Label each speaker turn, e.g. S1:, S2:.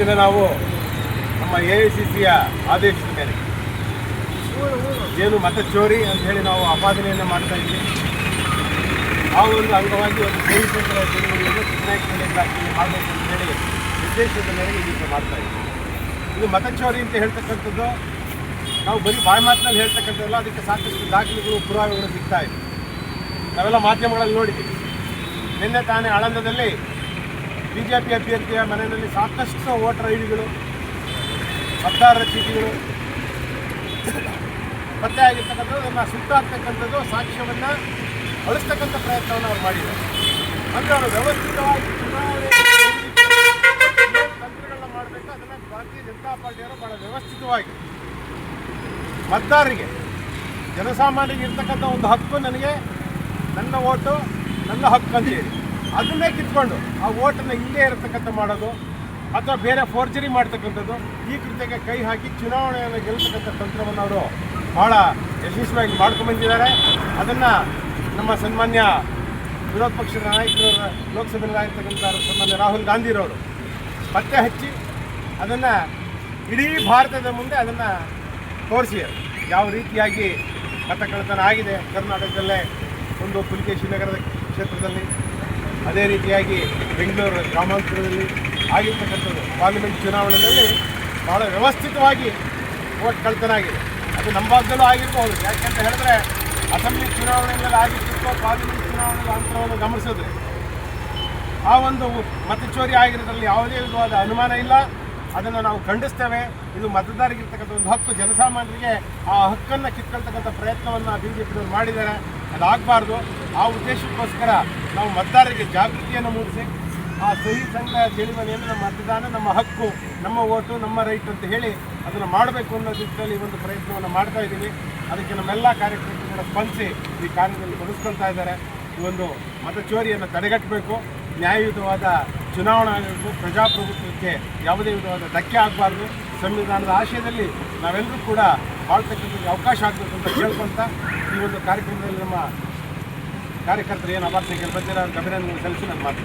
S1: ದಿನ ನಾವು ನಮ್ಮ ಎ ಐ ಸಿ ಸಿಯ ಆದೇಶದ ಮೇರೆಗೆ ಏನು ಮತ ಚೋರಿ ಅಂತ ಹೇಳಿ ನಾವು ಆಪಾದನೆಯನ್ನು ಮಾಡ್ತಾ ಇದ್ದೀವಿ. ಆ ಒಂದು ಅಂಗವಾಗಿ ಒಂದು ಚಳುವಳಿಯನ್ನು ಚುನಾಯಿತ ಇಲಾಖೆಯಲ್ಲಿ ಮಾಡಬೇಕು ಅಂತ ಹೇಳಿ ಉದ್ದೇಶದ ಮೇರೆಗೆ ಇದೀಗ ಮಾಡ್ತಾ ಇದ್ದೀವಿ. ಇದು ಮತ ಚೋರಿ ಅಂತ ಹೇಳ್ತಕ್ಕಂಥದ್ದು, ನಾವು ಬರೀ ಬಾಯಿ ಮಾತಿನಲ್ಲಿ ಹೇಳ್ತಕ್ಕಂಥದ್ದಲ್ಲ, ಅದಕ್ಕೆ ಸಾಕಷ್ಟು ದಾಖಲೆಗಳು, ಪುರಾವೆಗಳು ಸಿಗ್ತಾ ಇದೆ. ನಾವೆಲ್ಲ ಮಾಧ್ಯಮಗಳಲ್ಲಿ ನೋಡಿದ್ದೀವಿ. ನಿನ್ನೆ ತಾನೇ ಆಳಂದದಲ್ಲಿ ಬಿ ಜೆ ಪಿ ಅಭ್ಯರ್ಥಿಯ ಮನೆಯಲ್ಲಿ ಸಾಕಷ್ಟು ವೋಟರ್ ಐ ಡಿಗಳು ಮತದಾರರ ಚೀಟಿಗಳು. ಪತ್ತೆ ಆಗಿರ್ತಕ್ಕಂಥದ್ದು ಸುತ್ತಾಗ್ತಕ್ಕಂಥದ್ದು ಸಾಕ್ಷ್ಯವನ್ನು ಅಳಿಸ್ತಕ್ಕಂಥ ಪ್ರಯತ್ನವನ್ನು ಅವ್ರು ಮಾಡಿದ್ದಾರೆ. ಅಂದರೆ ಅವರು ವ್ಯವಸ್ಥಿತವಾಗಿ ಚುನಾವಣೆ ತಂತ್ರಗಳನ್ನ ಮಾಡಬೇಕು, ಅದನ್ನು ಭಾರತೀಯ ಜನತಾ ಪಾರ್ಟಿಯವರು ಭಾಳ ವ್ಯವಸ್ಥಿತವಾಗಿ. ಮತದಾರರಿಗೆ, ಜನಸಾಮಾನ್ಯರಿಗೆ ಇರ್ತಕ್ಕಂಥ ಒಂದು ಹಕ್ಕು ನನಗೆ, ನನ್ನ ಓಟು ನನ್ನ ಹಕ್ಕು ಅಂತೇಳಿ ಅದನ್ನೇ ಕಿತ್ಕೊಂಡು ಆ ಓಟನ್ನು ಇಲ್ಲೇ ಇರತಕ್ಕಂಥ ಮಾಡೋದು ಅಥವಾ ಬೇರೆ ಫೋರ್ಜರಿ ಮಾಡ್ತಕ್ಕಂಥದ್ದು, ಈ ಕೃತ್ಯಕ್ಕೆ ಕೈ ಹಾಕಿ ಚುನಾವಣೆಯನ್ನು ಗೆಲ್ತಕ್ಕಂಥ ತಂತ್ರವನ್ನು ಅವರು ಭಾಳ ಯಶಸ್ವಿಯಾಗಿ ಮಾಡ್ಕೊಂಡ್ಬಂದಿದ್ದಾರೆ ಅದನ್ನು ನಮ್ಮ ಸನ್ಮಾನ್ಯ ವಿರೋಧ ಪಕ್ಷದ ನಾಯಕರು ಲೋಕಸಭೆಯಲ್ಲಾಗಿರ್ತಕ್ಕಂಥ ಸನ್ಮಾನ್ಯ ರಾಹುಲ್ ಗಾಂಧಿರವರು ಪತ್ತೆ ಹಚ್ಚಿ ಅದನ್ನು ಇಡೀ ಭಾರತದ ಮುಂದೆ ಅದನ್ನು ತೋರಿಸಿ ಯಾವ ರೀತಿಯಾಗಿ ಮತ ಕಳ್ಳತನ ಆಗಿದೆ. ಕರ್ನಾಟಕದಲ್ಲೇ ಒಂದು ಪುಲಿಕೇಶಿ ನಗರದ ಕ್ಷೇತ್ರದಲ್ಲಿ ಅದೇ ರೀತಿಯಾಗಿ ಬೆಂಗಳೂರು ಗ್ರಾಮಾಂತರದಲ್ಲಿ ಆಗಿರ್ತಕ್ಕಂಥದ್ದು ಪಾರ್ಲಿಮೆಂಟ್ ಚುನಾವಣೆಯಲ್ಲಿ ಭಾಳ ವ್ಯವಸ್ಥಿತವಾಗಿ ವೋಟ್ ಕಳ್ತನ ಆಗಿದೆ ಅದು ನಮ್ಮ ಭಾಗದಲ್ಲೂ ಆಗಿರ್ಬೋದು. ಯಾಕೆಂತ ಹೇಳಿದ್ರೆ ಅಸೆಂಬ್ಲಿ ಚುನಾವಣೆಯಲ್ಲಿ ಆಗಿರ್ತಿತ್ತು ಪಾರ್ಲಿಮೆಂಟ್ ಚುನಾವಣೆಗಳ ಅಂತರವನ್ನು ಗಮನಿಸಿದ್ರೆ ಆ ಒಂದು ಮತ ಚೋರಿ ಆಗಿರೋದ್ರಲ್ಲಿ ಯಾವುದೇ ವಿಧವಾದ ಅನುಮಾನ ಇಲ್ಲ. ಅದನ್ನು ನಾವು ಖಂಡಿಸ್ತೇವೆ. ಇದು ಮತದಾರರಿಗಿರ್ತಕ್ಕಂಥ ಒಂದು ಹಕ್ಕು. ಜನಸಾಮಾನ್ಯರಿಗೆ ಆ ಹಕ್ಕನ್ನು ಕಿತ್ಕೊಳ್ತಕ್ಕಂಥ ಪ್ರಯತ್ನವನ್ನು ಬಿ ಜೆ ಪಿಯವರು ಮಾಡಿದ್ದಾರೆ. ಅದಾಗಬಾರ್ದು. ಆ ಉದ್ದೇಶಕ್ಕೋಸ್ಕರ ನಾವು ಮತದಾರರಿಗೆ ಜಾಗೃತಿಯನ್ನು ಮೂಡಿಸಿ, ಆ ಸಹಿ ಸಂಗ್ರಹ ತಿಳಿಮನೆಯನ್ನು ನಮ್ಮ ಮತದಾನ, ನಮ್ಮ ಹಕ್ಕು, ನಮ್ಮ ಓಟು, ನಮ್ಮ ರೈಟ್ ಅಂತ ಹೇಳಿ ಅದನ್ನು ಮಾಡಬೇಕು ಅನ್ನೋ ದಿಕ್ಕಲ್ಲಿ ಒಂದು ಪ್ರಯತ್ನವನ್ನು ಮಾಡ್ತಾ ಇದ್ದೀವಿ. ಅದಕ್ಕೆ ನಮ್ಮೆಲ್ಲ ಕಾರ್ಯಕರ್ತರು ಸ್ಪಂದಿಸಿ ಈ ಕಾರ್ಯದಲ್ಲಿ ತೊಡಗಿಸ್ಕೊಳ್ತಾ ಇದ್ದಾರೆ. ಈ ಒಂದು ಮತ ಚೋರಿಯನ್ನು ತಡೆಗಟ್ಟಬೇಕು. ನ್ಯಾಯಯುತವಾದ ಚುನಾವಣಾ ಪ್ರಜಾಪ್ರಭುತ್ವಕ್ಕೆ ಯಾವುದೇ ವಿಧವಾದ ಧಕ್ಕೆ ಆಗಬಾರ್ದು. ಸಂವಿಧಾನದ ಆಶಯದಲ್ಲಿ ನಾವೆಲ್ಲರೂ ಕೂಡ ಬಾಳ್ತಕ್ಕಂಥದ್ದು ಅವಕಾಶ ಆಗಬೇಕು ಅಂತ ಕೇಳ್ಕೊಂತ ಈ ಒಂದು ಕಾರ್ಯಕ್ರಮದಲ್ಲಿ ನಮ್ಮ ಕಾರ್ಯಕರ್ತರು ಏನು ಅಭಾರ್ಥಿಗಳು ಬಂದಿರೋ ಅವ್ರಿಗೆ ಅಭಿನಂದನೆ ಸಲ್ಲಿಸಿ ನಾನು ಮಾತು